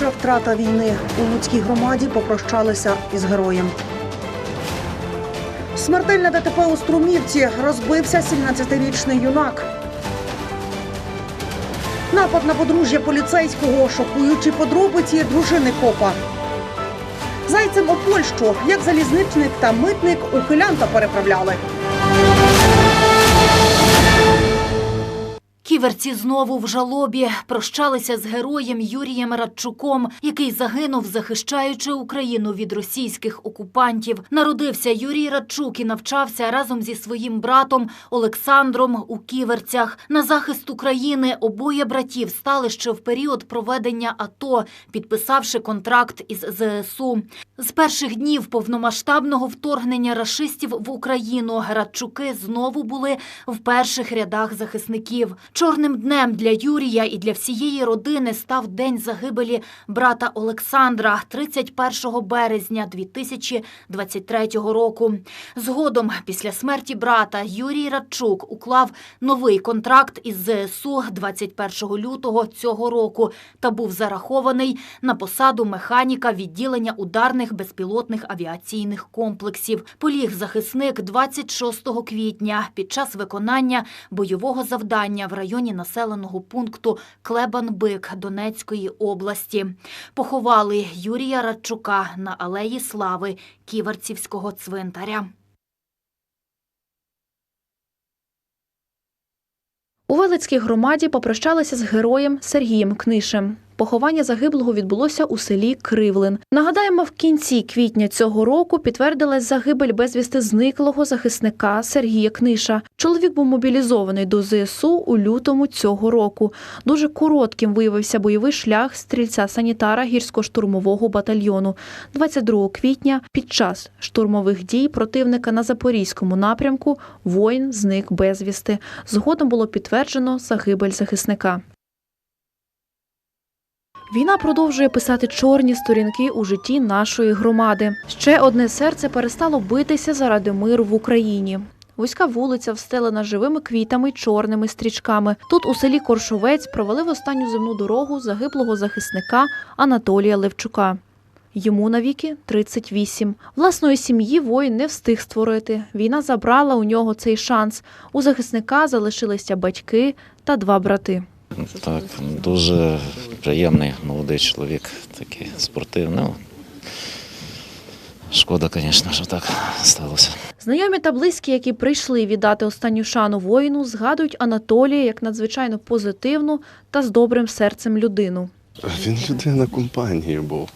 найбільша втрата війни. У Луцькій громаді попрощалися із героєм. Смертельне ДТП у Струмівці розбився 17-річний юнак. Напад на подружжя поліцейського, шокуючі подробиці дружини копа. Зайцем у Польщу, як залізничник та митник ухилянта переправляли. Ківерці знову в жалобі прощалися з героєм Юрієм Радчуком, який загинув, захищаючи Україну від російських окупантів. Народився Юрій Радчук і навчався разом зі своїм братом Олександром у Ківерцях. На захист України обоє братів стали ще в період проведення АТО, підписавши контракт із ЗСУ. З перших днів повномасштабного вторгнення рашистів в Україну Радчуки знову були в перших рядах захисників. Чорним днем для Юрія і для всієї родини став день загибелі брата Олександра 31 березня 2023 року. Згодом, після смерті брата, Юрій Радчук уклав новий контракт із ЗСУ 21 лютого цього року та був зарахований на посаду механіка відділення ударних безпілотних авіаційних комплексів. Поліг захисник 26 квітня під час виконання бойового завдання в районі населеного пункту Клебан-Бик Донецької області. Поховали Юрія Радчука на алеї Слави Ківерцівського цвинтаря. У Велицькій громаді попрощалися з героєм Сергієм Книшем. Поховання загиблого відбулося у селі Кривлин. Нагадаємо, в кінці квітня цього року підтвердилась загибель безвісти зниклого захисника Сергія Книша. Чоловік був мобілізований до ЗСУ у лютому цього року. Дуже коротким виявився бойовий шлях стрільця-санітара гірсько-штурмового батальйону. 22 квітня під час штурмових дій противника на запорізькому напрямку воїн зник безвісти. Згодом було підтверджено загибель захисника. Війна продовжує писати чорні сторінки у житті нашої громади. Ще одне серце перестало битися заради миру в Україні. Вузька вулиця встелена живими квітами й чорними стрічками. Тут у селі Коршовець провели в останню земну дорогу загиблого захисника Анатолія Левчука. Йому навіки 38. Власної сім'ї воїн не встиг створити. Війна забрала у нього цей шанс. У захисника залишилися батьки та два брати. Так, дуже приємний молодий чоловік, такий спортивний. Ну, Шкода, звісно, що так сталося. Знайомі та близькі, які прийшли віддати останню шану воїну, згадують Анатолія як надзвичайно позитивну та з добрим серцем людину. Він людина компанії був.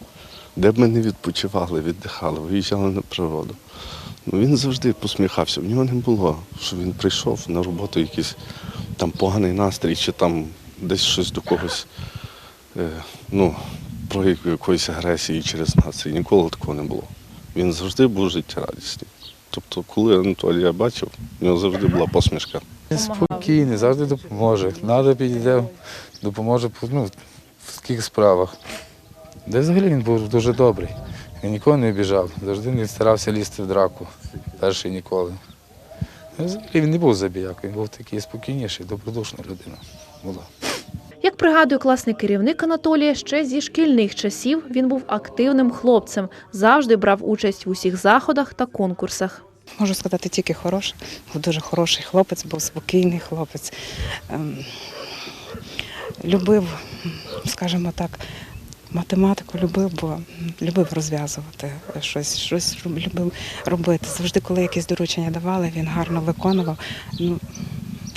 Де б ми не відпочивали, віддихали, виїжджали на природу. Ну, він завжди посміхався. В нього не було, що він прийшов на роботу, якийсь там поганий настрій, чи там десь щось до когось, е, ну, про якоїсь агресії через нас. І ніколи такого не було. Він завжди був життєрадісний. Тобто, коли Анатолія бачив, в нього завжди була посмішка. Він спокійний, завжди допоможе. Надо підійде, допоможе ну, в таких справах. Де взагалі він був дуже добрий. Він нікого не обіжав, завжди не старався лізти в драку. Перший ніколи. Взагалі він не був забіякою, він був такий спокійніший, добродушна людина була. Як пригадує класний керівник Анатолія, ще зі шкільних часів він був активним хлопцем, завжди брав участь в усіх заходах та конкурсах. Можу сказати тільки хороше. Був дуже хороший хлопець, був спокійний хлопець. Ем, любив, скажімо так, математику любив, бо любив розв'язувати щось, щось любив робити. Завжди, коли якісь доручення давали, він гарно виконував. Ну,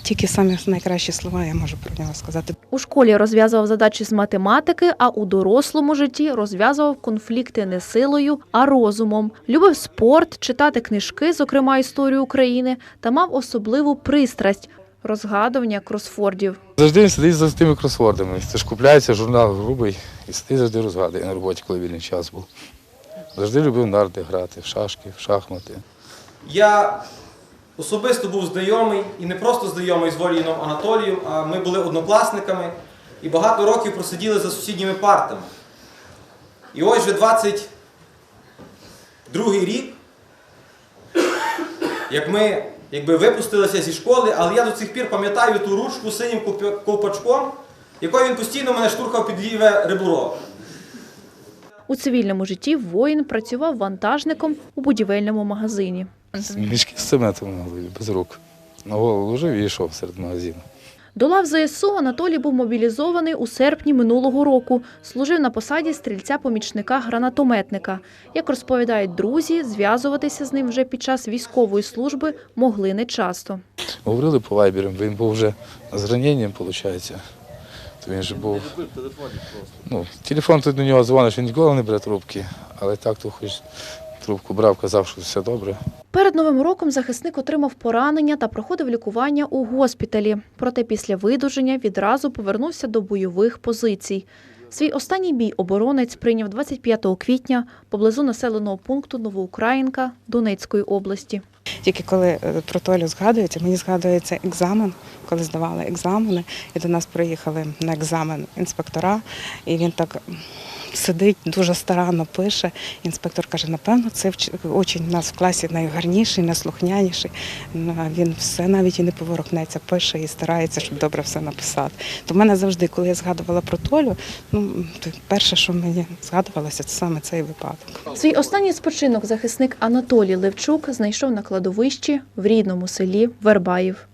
тільки самі найкращі слова я можу про нього сказати. У школі розв'язував задачі з математики, а у дорослому житті розв'язував конфлікти не силою, а розумом. Любив спорт, читати книжки, зокрема історію України, та мав особливу пристрасть розгадування кросфордів. Завжди він сидить за тими кросвордами. Це ж купляється журнал грубий і сидить завжди розгадує на роботі, коли вільний час був. Завжди любив нарди грати, в шашки, в шахмати. Я особисто був знайомий і не просто знайомий з Воліном Анатолієм, а ми були однокласниками і багато років просиділи за сусідніми партами. І ось вже 22 рік, як ми якби випустилися зі школи, але я до цих пір пам'ятаю ту ручку синім ковпачком, якою він постійно мене штурхав під ліве ребро. У цивільному житті воїн працював вантажником у будівельному магазині. Мішки з цементом могли без рук. На голову ложив і йшов серед магазину. До лав ЗСУ Анатолій був мобілізований у серпні минулого року. Служив на посаді стрільця-помічника гранатометника. Як розповідають друзі, зв'язуватися з ним вже під час військової служби могли нечасто. Говорили по вайберам, він був вже з раненням, виходить. То він же був. Ну, телефон тут до нього дзвониш, він ніколи не бере трубки, але так то хоч трубку брав, казав, що все добре. Перед новим роком захисник отримав поранення та проходив лікування у госпіталі. Проте після видуження відразу повернувся до бойових позицій. Свій останній бій оборонець прийняв 25 квітня поблизу населеного пункту Новоукраїнка Донецької області. Тільки коли е, про Толю згадується, мені згадується екзамен, коли здавали екзамени, і до нас приїхали на екзамен інспектора, і він так сидить, дуже старанно пише. Інспектор каже, напевно, це учень у нас в класі найгарніший, найслухняніший. Ну, Він все навіть і не поворухнеться, пише і старається, щоб добре все написати. То в мене завжди, коли я згадувала про Толю, ну то перше, що мені згадувалося, це саме цей випадок. Свій останній спочинок захисник Анатолій Левчук знайшов на кладовищі в рідному селі Вербаїв.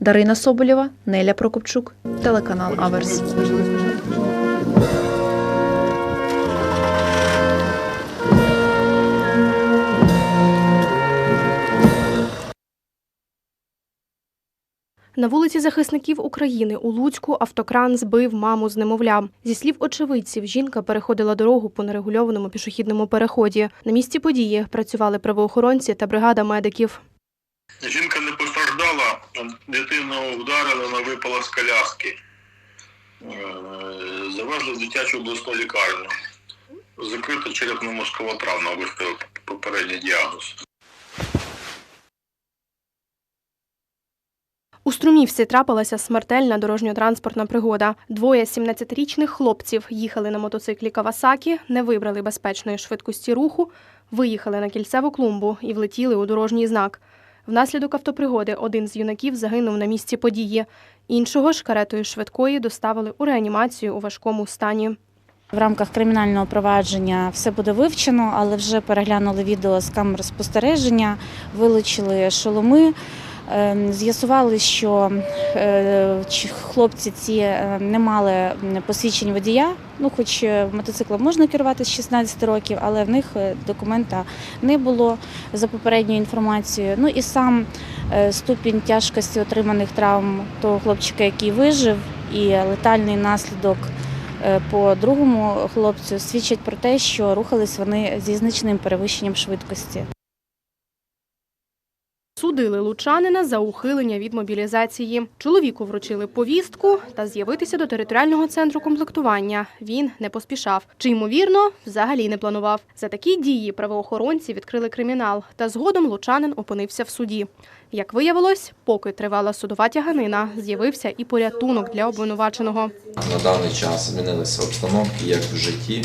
Дарина Соболєва, Неля Прокопчук, телеканал Аверс. На вулиці захисників України у Луцьку автокран збив маму з немовлям. Зі слів очевидців, жінка переходила дорогу по нерегульованому пішохідному переході. На місці події працювали правоохоронці та бригада медиків. Жінка не постраждала, дитину вдарили, вона випала з коляски. Е, Завезли в дитячу обласну лікарню. Закрита черепно-мозкова травма, виставив попередній діагноз. У Струмівці трапилася смертельна дорожньо-транспортна пригода. Двоє 17-річних хлопців їхали на мотоциклі Кавасакі, не вибрали безпечної швидкості руху, виїхали на кільцеву клумбу і влетіли у дорожній знак. Внаслідок автопригоди один з юнаків загинув на місці події. Іншого ж каретою швидкої доставили у реанімацію у важкому стані. В рамках кримінального провадження все буде вивчено, але вже переглянули відео з камер спостереження, вилучили шоломи. Ем, З'ясували, що е, хлопці ці е, не мали посвідчень водія. Ну, хоч е, мотоциклом можна керувати з 16 років, але в них документа не було за попередньою інформацією. Ну і сам ступінь тяжкості отриманих травм того хлопчика, який вижив, і летальний наслідок по другому хлопцю свідчать про те, що рухались вони зі значним перевищенням швидкості. Судили лучанина за ухилення від мобілізації. Чоловіку вручили повістку та з'явитися до територіального центру комплектування. Він не поспішав. Чи ймовірно, взагалі не планував. За такі дії правоохоронці відкрили кримінал, та згодом лучанин опинився в суді. Як виявилось, поки тривала судова тяганина, з'явився і порятунок для обвинуваченого. На даний час змінилися обстановки як в житті.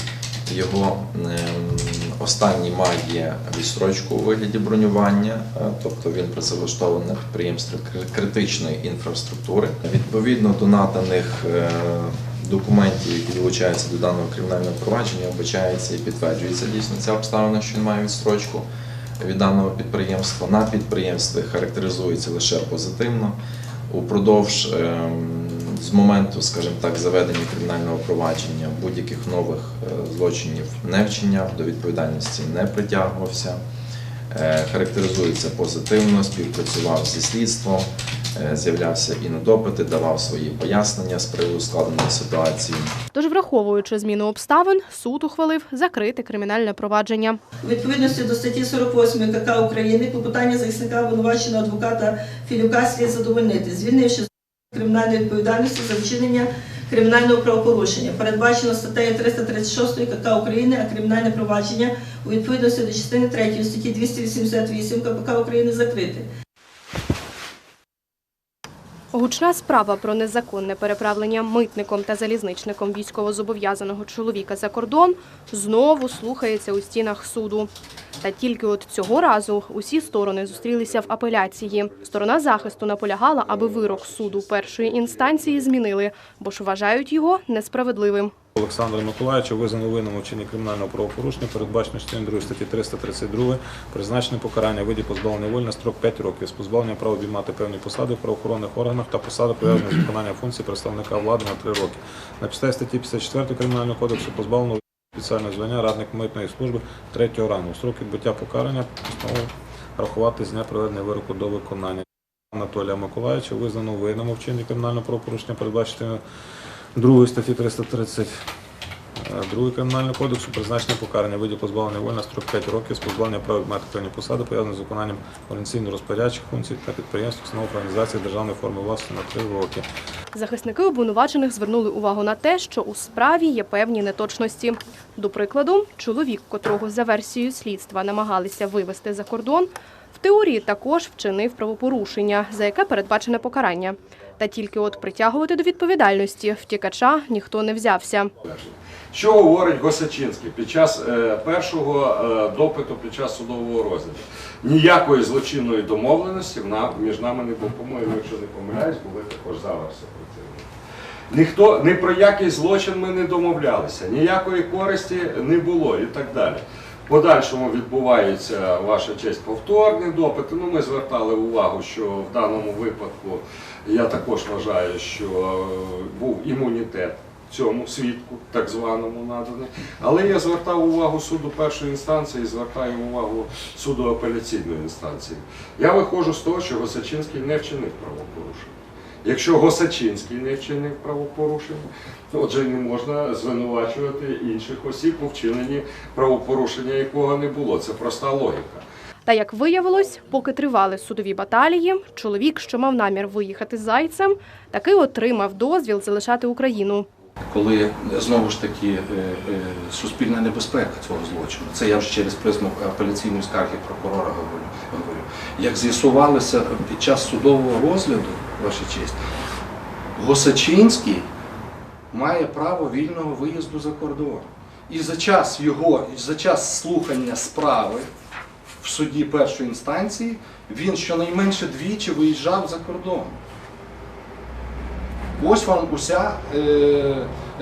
Його ем, останній має відстрочку у вигляді бронювання, е, тобто він працевлаштований на підприємстві критичної інфраструктури. Відповідно до наданих е, документів, які долучаються до даного кримінального провадження, обачається і підтверджується дійсно ця обставина, що він має відстрочку від даного підприємства. На підприємстві характеризується лише позитивно. Упродовж ем, з моменту, скажімо так, заведення кримінального провадження будь-яких нових е, злочинів не вчиняв, до відповідальності не притягувався, Е, характеризується позитивно, співпрацював зі слідством, е, з'являвся і на допити, давав свої пояснення з приводу складеної ситуації. Тож, враховуючи зміну обставин, суд ухвалив закрити кримінальне провадження. У відповідності до статті 48 КК України клопотання захисника обвинуваченого адвоката Філюка слід задовольнити, звільнивши з кримінальної відповідальності за вчинення кримінального правопорушення. Передбачено статтею 336 КК України, а кримінальне провадження у відповідності до частини 3 статті 288 КПК України закрите. Гучна справа про незаконне переправлення митником та залізничником військовозобов'язаного чоловіка за кордон знову слухається у стінах суду. Та тільки от цього разу усі сторони зустрілися в апеляції. Сторона захисту наполягала, аби вирок суду першої інстанції змінили, бо ж вважають його несправедливим. Олександра Миколаївича визнано винним у кримінального правопорушення, передбачено частиною 2 статті 332, призначене покарання виді позбавлення волі на строк 5 років з позбавлення права обіймати певні посади в правоохоронних органах та посади пов'язані з виконанням функцій представника влади на 3 роки. На підставі статті 54 Кримінального кодексу позбавлено спеціального звання радник митної служби третього рангу. Строк відбуття покарання постанову рахувати з дня проведення вироку до виконання. Анатолія Миколаївича визнано винним у кримінального правопорушення, передбачено 2 статті 330 Другий кримінального кодексу призначення покарання виді позбавлення волі на строк 5 років з позбавлення права мати посади, пов'язані з виконанням організаційно-розпорядчих функцій та підприємств, установ організації державної форми власності на 3 роки. Захисники обвинувачених звернули увагу на те, що у справі є певні неточності. До прикладу, чоловік, котрого за версією слідства намагалися вивезти за кордон, в теорії також вчинив правопорушення, за яке передбачене покарання. Та тільки от притягувати до відповідальності втікача ніхто не взявся. Що говорить Госачинський під час е, першого е, допиту, під час судового розгляду? Ніякої злочинної домовленості між нами не було. По-моєму, якщо не помиляюсь, були також заверси противники. Ніхто ні про який злочин ми не домовлялися, ніякої користі не було і так далі. Подальшому відбувається ваша честь повторні допити. Ну, ми звертали увагу, що в даному випадку я також вважаю, що е, був імунітет цьому свідку, так званому наданий. Але я звертав увагу суду першої інстанції, звертаю увагу суду апеляційної інстанції. Я виходжу з того, що Госачинський не вчинив правопорушення. Якщо Госачинський не вчинив правопорушення, то отже не можна звинувачувати інших осіб у вчиненні правопорушення, якого не було. Це проста логіка. Та як виявилось, поки тривали судові баталії, чоловік, що мав намір виїхати з зайцем, таки отримав дозвіл залишати Україну. коли знову ж таки е, е, суспільна небезпека цього злочину. Це я вже через призму апеляційної скарги прокурора говорю. говорю. Як з'ясувалося під час судового розгляду, ваша честь, Госачинський має право вільного виїзду за кордон. І за час його, за час слухання справи в суді першої інстанції він щонайменше двічі виїжджав за кордон. Ось вам уся е,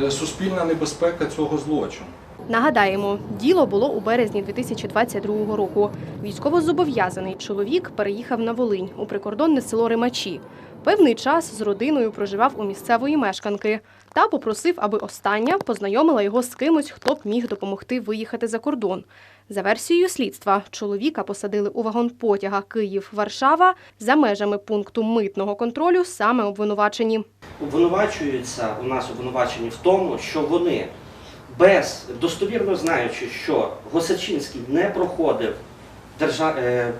е, суспільна небезпека цього злочину. Нагадаємо, діло було у березні 2022 року. Військовозобов'язаний чоловік переїхав на Волинь у прикордонне село Римачі. Певний час з родиною проживав у місцевої мешканки та попросив, аби остання познайомила його з кимось, хто б міг допомогти виїхати за кордон. За версією слідства, чоловіка посадили у вагон потяга Київ-Варшава за межами пункту митного контролю саме обвинувачені. обвинувачуються у нас обвинувачені в тому, що вони без достовірно знаючи, що Госачинський не проходив держа... е,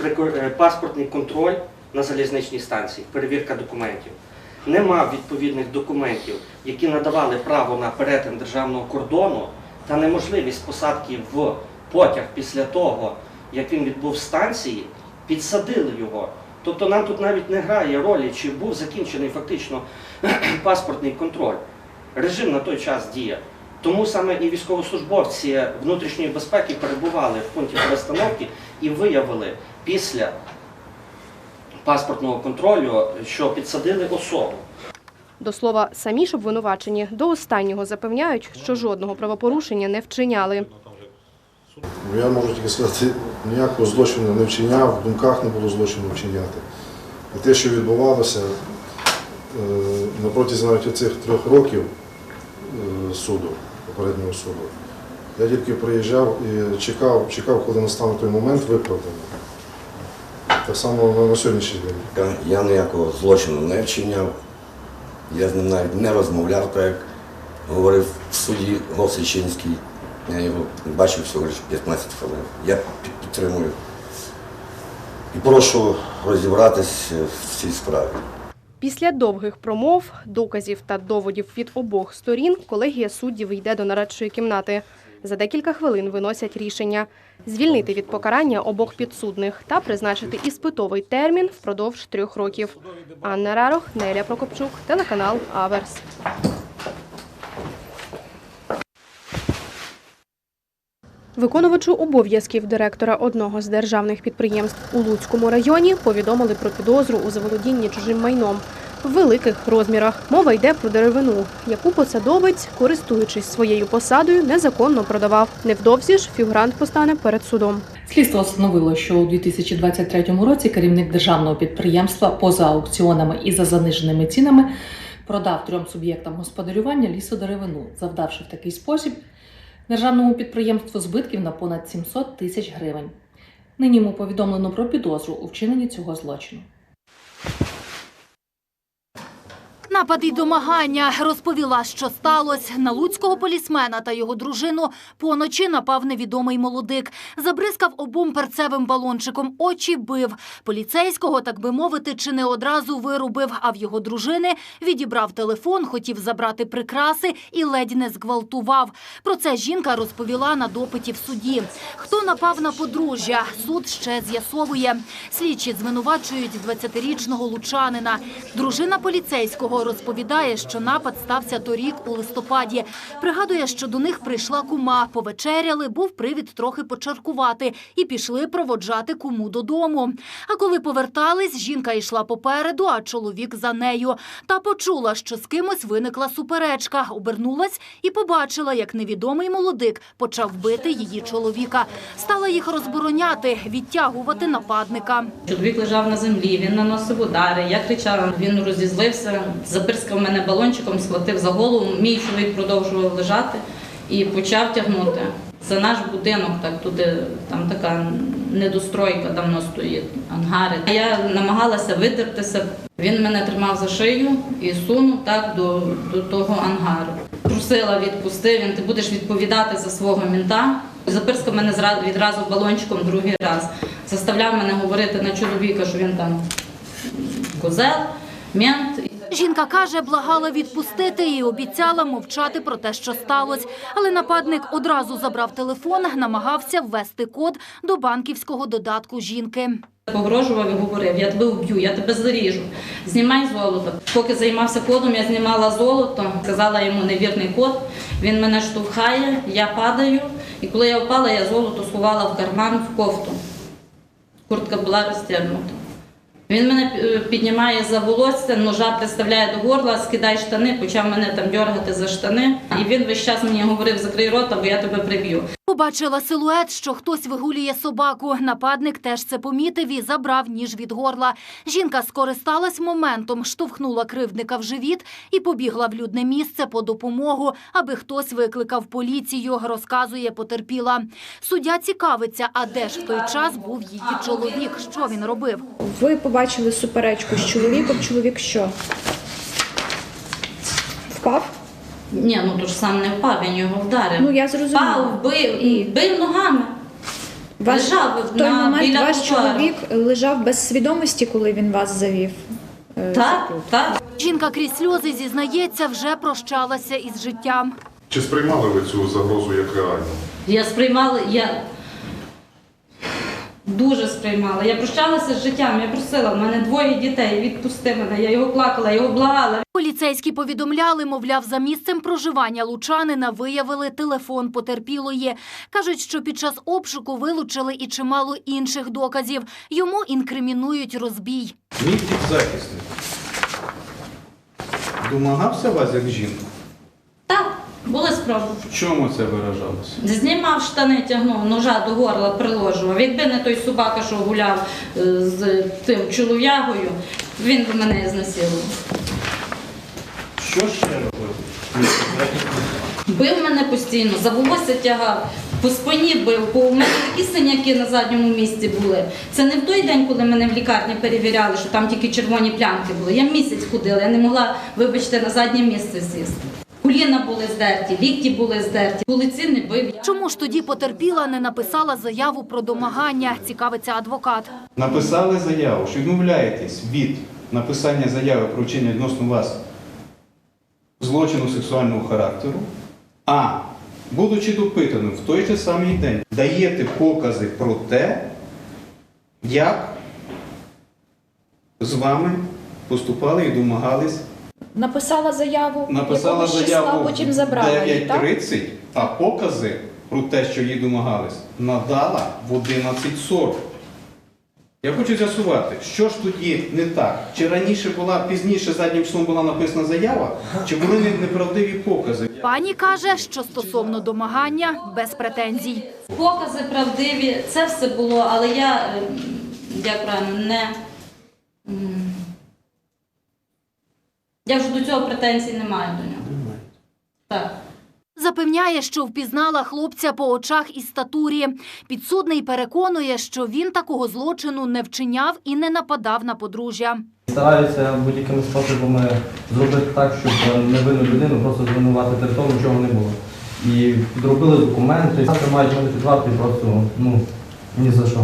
е, паспортний контроль на залізничній станції, перевірка документів, не мав відповідних документів, які надавали право на перетин державного кордону та неможливість посадки в потяг після того, як він відбув станції, підсадили його. Тобто нам тут навіть не грає ролі, чи був закінчений фактично паспортний контроль. Режим на той час діє. Тому саме і військовослужбовці внутрішньої безпеки перебували в пункті перестановки і виявили після паспортного контролю, що підсадили особу. До слова, самі ж обвинувачені до останнього запевняють, що жодного правопорушення не вчиняли. Я можу тільки сказати, ніякого злочину не вчиняв, в думках не було злочину вчиняти. І те, що відбувалося е, на протязі навіть цих трьох років е, суду, попереднього суду, я тільки приїжджав і чекав, чекав, коли настане той момент виправдання. Так само на, сьогоднішній день. Я, я ніякого злочину не вчиняв. Я з ним навіть не розмовляв, так як говорив в суді Госичинський. Я його бачив всього лише 15 хвилин. Я підтримую. І прошу розібратись в цій справі. Після довгих промов, доказів та доводів від обох сторін колегія суддів йде до нарадчої кімнати. За декілька хвилин виносять рішення звільнити від покарання обох підсудних та призначити іспитовий термін впродовж трьох років. Анна Рарох, Неля Прокопчук, телеканал Аверс. Виконувачу обов'язків директора одного з державних підприємств у Луцькому районі повідомили про підозру у заволодінні чужим майном. В великих розмірах. Мова йде про деревину, яку посадовець, користуючись своєю посадою, незаконно продавав. Невдовзі ж фігурант постане перед судом. Слідство встановило, що у 2023 році керівник державного підприємства поза аукціонами і за заниженими цінами продав трьом суб'єктам господарювання лісодеревину, завдавши в такий спосіб державному підприємству збитків на понад 700 тисяч гривень. Нині йому повідомлено про підозру у вчиненні цього злочину. Напад і домагання розповіла, що сталося. На луцького полісмена та його дружину поночі напав невідомий молодик. Забризкав обом перцевим балончиком, очі бив. Поліцейського, так би мовити, чи не одразу вирубив, а в його дружини відібрав телефон, хотів забрати прикраси і ледь не зґвалтував. Про це жінка розповіла на допиті в суді. Хто напав на подружжя? Суд ще з'ясовує. Слідчі звинувачують 20-річного лучанина. Дружина поліцейського розповідає, що напад стався торік у листопаді. Пригадує, що до них прийшла кума, повечеряли, був привід трохи почаркувати і пішли проводжати куму додому. А коли повертались, жінка йшла попереду, а чоловік за нею. Та почула, що з кимось виникла суперечка, обернулась і побачила, як невідомий молодик почав бити її чоловіка. Стала їх розбороняти, відтягувати нападника. Чоловік лежав на землі, він наносив удари. Я кричала, він розізлився, запирскав мене балончиком, схватив за голову. Мій чоловік продовжував лежати і почав тягнути. За наш будинок, так туди там така недостройка давно стоїть, ангари. Я намагалася видертися. Він мене тримав за шию і сунув так до, до того ангару. Просила відпусти, він ти будеш відповідати за свого мінта. Запирскав мене відразу балончиком другий раз. Заставляв мене говорити на чоловіка, що він там козел, мент. Жінка каже, благала відпустити і обіцяла мовчати про те, що сталося. Але нападник одразу забрав телефон, намагався ввести код до банківського додатку жінки. Погрожував і говорив, я тебе вб'ю, я тебе заріжу. Знімай золото. Поки займався кодом, я знімала золото, сказала йому невірний код. Він мене штовхає, я падаю. І коли я впала, я золото сховала в карман в кофту. Куртка була розтягнута. Він мене е, піднімає за волосся, ножа приставляє до горла, скидай штани, почав мене там дергати за штани. І він весь час мені говорив, закрий рота, бо я тебе приб'ю. Побачила силует, що хтось вигулює собаку. Нападник теж це помітив і забрав ніж від горла. Жінка скористалась моментом, штовхнула кривдника в живіт і побігла в людне місце по допомогу, аби хтось викликав поліцію, розказує потерпіла. Суддя цікавиться, а де ж в той час був її чоловік? Що він робив? Ви побачили суперечку з чоловіком. Чоловік що? Впав? Ні, ну то ж сам не впав, він його вдарив. Ну, я зрозуміла. Впав, бив, і... бив ногами. Ваш, Лежав в той на, момент біля ваш тротуару. чоловік лежав без свідомості, коли він вас завів. е, Так, так. Жінка крізь сльози зізнається, вже прощалася із життям. Чи сприймали ви цю загрозу як реальну? Я сприймала, я дуже сприймала. Я прощалася з життям, я просила, в мене двоє дітей, відпусти мене. Я його плакала, його благала. Поліцейські повідомляли, мовляв, за місцем проживання лучанина виявили телефон потерпілої. Кажуть, що під час обшуку вилучили і чимало інших доказів. Йому інкримінують розбій. Мій підзахисник домагався вас як жінку? Так, були спроби. В чому це виражалося? Знімав штани, тягнув, ножа до горла приложував. Якби не той собака, що гуляв е, з тим чолов'ягою, він би мене знасилував. Що ще робив? Бив мене постійно, за волосся тягав, по спині бив, бо у мене такі синяки на задньому місці були. Це не в той день, коли мене в лікарні перевіряли, що там тільки червоні плямки були. Я місяць ходила, я не могла, вибачте, на заднє місце сісти. Коліна були здерті, лікті були здерті, вулиці не бив. Чому ж тоді потерпіла не написала заяву про домагання? Цікавиться адвокат. Написали заяву, що відмовляєтесь від написання заяви про вчинення відносно вас злочину сексуального характеру, а будучи допитаним в той же самий день, даєте покази про те, як з вами поступали і домагались. Написала заяву, Написала якогось числа, заяву потім забрала її, так? 9.30, а покази про те, що їй домагались, надала в 11.40. Я хочу з'ясувати, що ж тоді не так? Чи раніше була пізніше заднім числом була написана заява, чи були неправдиві покази? Пані каже, що стосовно домагання без претензій. Покази правдиві, це все було, але я, е, як правильно, не. м, Я вже до цього претензій не маю до нього. Так. Запевняє, що впізнала хлопця по очах і статурі. Підсудний переконує, що він такого злочину не вчиняв і не нападав на подружжя. Стараються будь-якими способами зробити так, щоб невинну людину просто звинуватити в тому, чого не було. І підробили документи, мають мене під просто ну ні за що.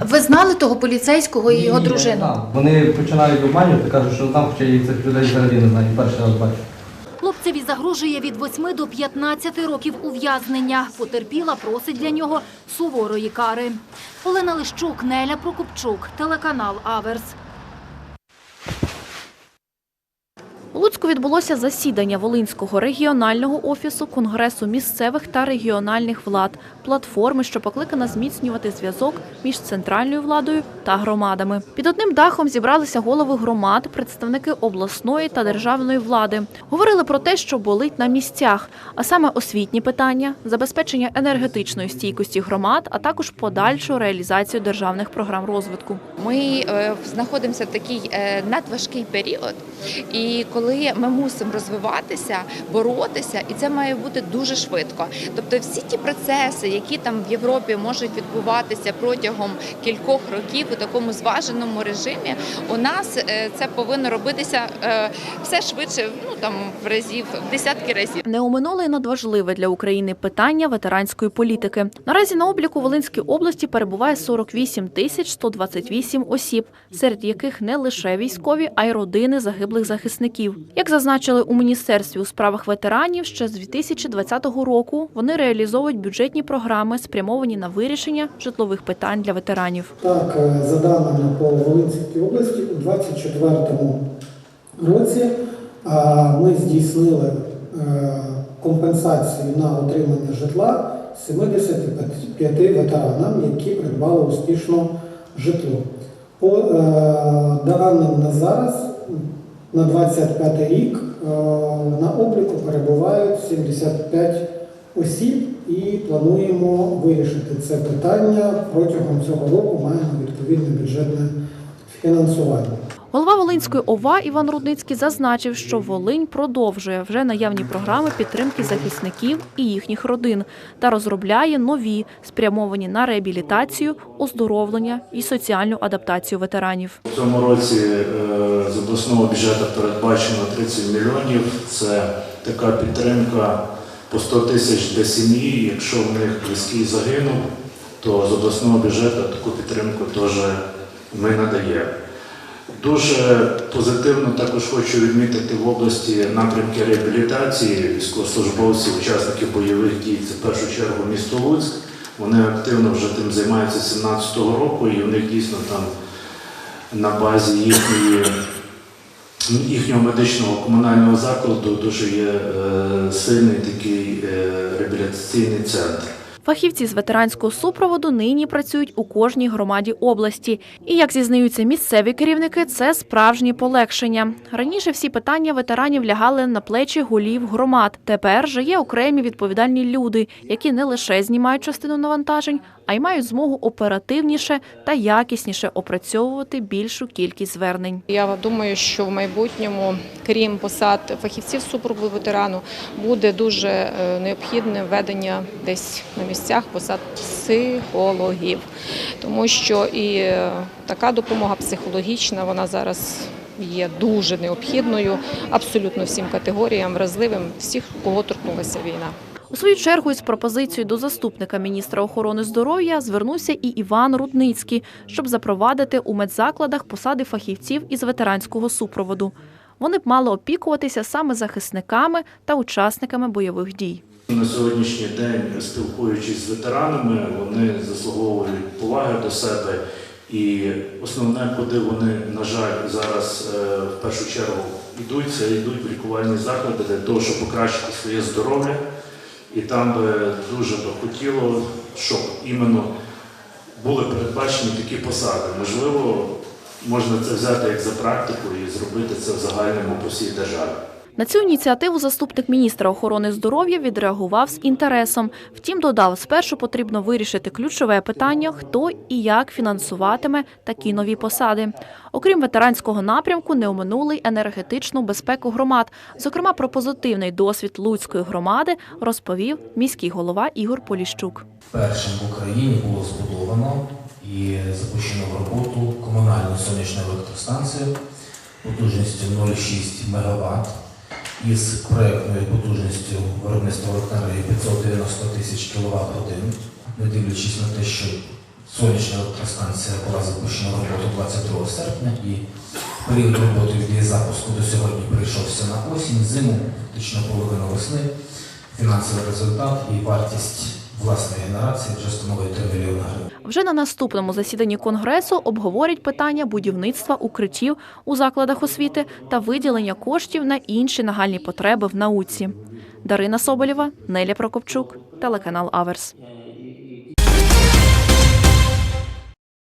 Ви знали того поліцейського і його Ні, я не дружину? знав. Вони починають обманювати, кажуть, що там, хоча я цих людей взагалі не знаю, перший раз бачу. Хлопцеві загрожує від 8 до 15 років ув'язнення. Потерпіла просить для нього суворої кари. Олена Лищук, Неля Прокопчук, телеканал Аверс. У Луцьку відбулося засідання Волинського регіонального офісу Конгресу місцевих та регіональних влад, платформи, що покликана зміцнювати зв'язок між центральною владою та громадами. Під одним дахом зібралися голови громад, представники обласної та державної влади. Говорили про те, що болить на місцях, а саме освітні питання, забезпечення енергетичної стійкості громад, а також подальшу реалізацію державних програм розвитку. Ми е, знаходимося в такий е, надважкий період, і коли ми мусимо розвиватися, боротися, і це має бути дуже швидко. Тобто, всі ті процеси, які там в Європі можуть відбуватися протягом кількох років у такому зваженому режимі, у нас е, це повинно робитися е, все швидше, ну там в разів в десятки разів. Не оминули й надважливе для України питання ветеранської політики. Наразі на обліку Волинській області перебуває 48 тисяч 128 осіб, серед яких не лише військові, а й родини загиблих захисників. Як зазначили у міністерстві у справах ветеранів, ще з 2020 року вони реалізовують бюджетні програми, спрямовані на вирішення житлових питань для ветеранів. Так, е, за даними по Волинській області, у 2024 році ми здійснили е, компенсацію на отримання житла 75 ветеранам, які придбали успішно житло. По е, даним на зараз, на 25 рік, е, на обліку перебувають 75 осіб і плануємо вирішити це питання протягом цього року. Маємо відповідне бюджетне фінансування. Голова Волинської ОВА Іван Рудницький зазначив, що Волинь продовжує вже наявні програми підтримки захисників і їхніх родин та розробляє нові, спрямовані на реабілітацію, оздоровлення і соціальну адаптацію ветеранів. У цьому році е, з обласного бюджету передбачено 30 мільйонів. Це така підтримка по 100 тисяч для сім'ї. Якщо в них близький загинув, то з обласного бюджету таку підтримку теж ми надаємо. Дуже позитивно також хочу відмітити в області напрямки реабілітації військовослужбовців, учасників бойових дій. Це в першу чергу місто Луцьк. Вони активно вже тим займаються з 17-го року, і у них дійсно там на базі їхньої, їхнього медичного комунального закладу дуже є е, сильний такий е, реабілітаційний центр. Фахівці з ветеранського супроводу нині працюють у кожній громаді області. І як зізнаються місцеві керівники, це справжнє полегшення. Раніше всі питання ветеранів лягали на плечі голів громад. Тепер же є окремі відповідальні люди, які не лише знімають частину навантажень, а й мають змогу оперативніше та якісніше опрацьовувати більшу кількість звернень. Я думаю, що в майбутньому, крім посад фахівців супроводу ветерану, буде дуже е, необхідне введення десь на місцях посад психологів, тому що і е, така допомога психологічна, вона зараз є дуже необхідною абсолютно всім категоріям вразливим, всіх, кого торкнулася війна. У свою чергу із пропозицією до заступника міністра охорони здоров'я звернувся і Іван Рудницький, щоб запровадити у медзакладах посади фахівців із ветеранського супроводу. Вони б мали опікуватися саме захисниками та учасниками бойових дій. На сьогоднішній день, спілкуючись з ветеранами, вони заслуговують поваги до себе. І основне, куди вони, на жаль, зараз е, в першу чергу йдуть, це йдуть в лікувальні заклади для того, щоб покращити своє здоров'я. І там би дуже би хотіло, щоб іменно були передбачені такі посади. Можливо, можна це взяти як за практику і зробити це в загальному по всій державі. На цю ініціативу заступник міністра охорони здоров'я відреагував з інтересом. Втім, додав, спершу потрібно вирішити ключове питання, хто і як фінансуватиме такі нові посади. Окрім ветеранського напрямку, не оминули й енергетичну безпеку громад. Зокрема, про позитивний досвід Луцької громади розповів міський голова Ігор Поліщук. Першим в Україні було збудовано і запущено в роботу комунальну сонячну електростанцію потужністю 0,6 МВт із проєктною потужністю виробництва електроенергії 590 тисяч кВт годин. Не дивлячись на те, що сонячна електростанція була запущена в роботу 22 серпня і період роботи від її запуску до сьогодні прийшовся на осінь, зиму, фактично половину весни. Фінансовий результат і вартість власної нації вже становить 3 мільйони гривень. Вже на наступному засіданні конгресу обговорять питання будівництва укриттів у закладах освіти та виділення коштів на інші нагальні потреби в науці. Дарина Соболєва, Неля Прокопчук, телеканал Аверс.